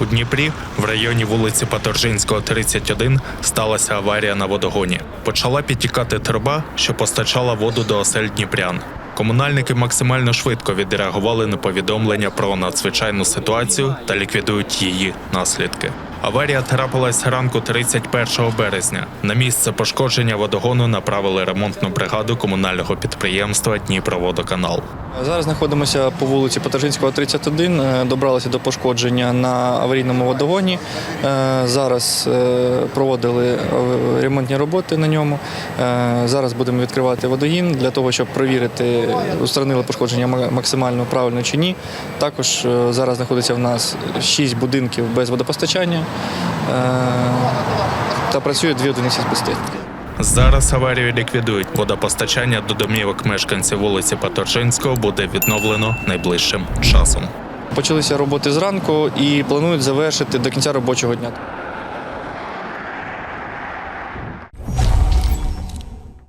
У Дніпрі, в районі вулиці Паторжинського, 31, сталася аварія на водогоні. Почала підтікати труба, що постачала воду до осель дніпрян. Комунальники максимально швидко відреагували на повідомлення про надзвичайну ситуацію та ліквідують її наслідки. Аварія трапилась ранку 31 березня. На місце пошкодження водогону направили ремонтну бригаду комунального підприємства Дніпроводоканал. Зараз знаходимося по вулиці Потажинського, 31. Е, Добралися до пошкодження на аварійному водогоні. Е, Зараз е, проводили ремонтні роботи на ньому. Зараз будемо відкривати водогін для того, щоб перевірити, устранили пошкодження ма- максимально правильно чи ні. Також зараз знаходиться в нас 6 будинків без водопостачання та працює дві одиниці спецтехніки. Зараз аварію ліквідують. Водопостачання до домівок мешканців вулиці Паторжинського буде відновлено найближчим часом. Почалися роботи зранку і планують завершити до кінця робочого дня.